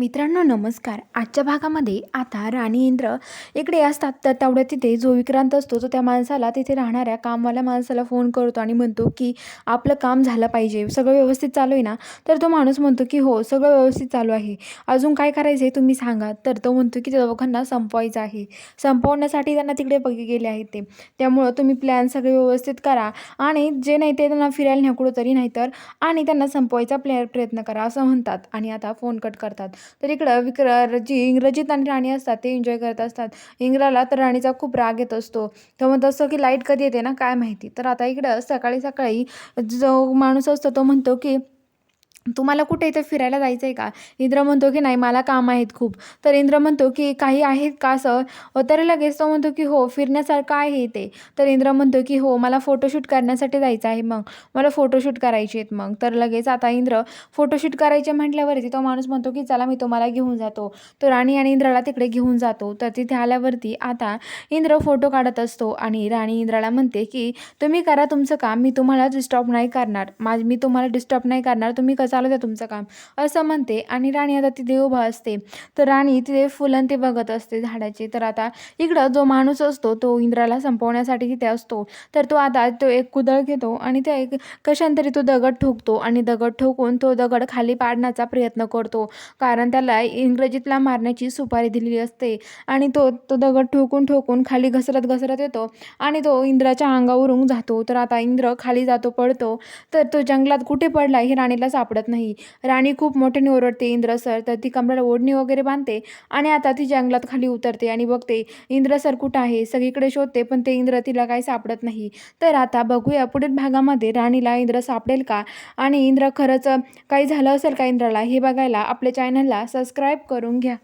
मित्रांनो नमस्कार. आजच्या भागामध्ये आता राणी इंद्र इकडे असतात. तर तेवढ्या तिथे जो विक्रांत असतो तो त्या माणसाला तिथे राहणाऱ्या कामवाल्या माणसाला फोन करतो आणि म्हणतो की आपलं काम झालं पाहिजे. सगळं व्यवस्थित चालू आहे ना? तर तो माणूस म्हणतो की हो सगळं व्यवस्थित चालू आहे. अजून काय करायचं आहे तुम्ही सांगा. तर तो म्हणतो की त्या दोघांना संपवायचं आहे. संपवण्यासाठी त्यांना तिकडे बघे गेले आहेत ते. त्यामुळं तुम्ही प्लॅन सगळे व्यवस्थित करा आणि जे नाही ते त्यांना फिरायला न्या कुठंतरी नाही तर आणि त्यांना संपवायचा प्लॅ प्रयत्न करा असं म्हणतात आणि आता फोन कट करतात. तर इकडं विक्र जी इंग्रजीत आणि राणी असतात ते एन्जॉय करत असतात. इंग्राला तर राणीचा खूप राग येत असतो. तर म्हणत असतो की लाइट कधी येते ना? काय माहिती? तर आता इकडं सकाळी सकाळी जो माणूस असतो तो म्हणतो की तुम्हाला कुठे इथं फिरायला जायचं आहे का? इंद्र म्हणतो की नाही मला काम आहेत खूप. तर इंद्र म्हणतो की काही आहेत का सर तर लगेच तो म्हणतो की हो फिरण्यासारखं आहे ते तर इंद्र म्हणतो की हो मला फोटोशूट करण्यासाठी जायचं आहे मग. मला फोटोशूट करायचे आहेत मग. तर लगेच आता इंद्र फोटोशूट करायचे म्हटल्यावरती तो माणूस म्हणतो की चला मी तुम्हाला घेऊन जातो. तो राणी आणि इंद्राला तिकडे घेऊन जातो. तर तिथे आल्यावरती आता इंद्र फोटो काढत असतो आणि राणी इंद्राला म्हणते की तुम्ही करा तुमचं काम. मी तुम्हाला डिस्टर्ब नाही करणार. माझ मी तुम्हाला डिस्टर्ब नाही करणार. तुम्ही कसं चालू द्या तुमचं काम. असं म्हणते आणि राणी आता तिथे उभा असते. तर राणी तिथे फुलं ते बघत असते झाडाचे. तर आता इकडं जो माणूस असतो तो इंद्राला संपवण्यासाठी तिथे असतो. तर तो आता तो एक कुदळ घेतो आणि त्या एक कशांतरी तो दगड ठोकतो आणि दगड ठोकून तो दगड खाली पाडण्याचा प्रयत्न करतो. कारण त्याला इंग्रजीतला मारण्याची सुपारी दिलेली असते आणि तो तो दगड ठोकून ठोकून खाली घसरत घसरत येतो आणि तो इंद्राच्या अंगावरून जातो. तर आता इंद्र खाली जातो पडतो तर तो जंगलात कुठे पडला हे राणीला सापडत नाही. राणी खूप मोठ्याने ओरडते इंद्र सर तर ती कमराला ओढणी वगैरे बांधते आणि आता ती जंगलात खाली उतरते आणि बघते इंद्र सर कुठं आहे? सगळीकडे शोधते पण ते इंद्र तिला काही सापडत नाही. तर आता बघूया पुढील भागामध्ये राणीला इंद्र सापडेल का? आणि इंद्र खरंच काही झालं असेल का इंद्राला? हे बघायला आपल्या चॅनलला सबस्क्राईब करून घ्या.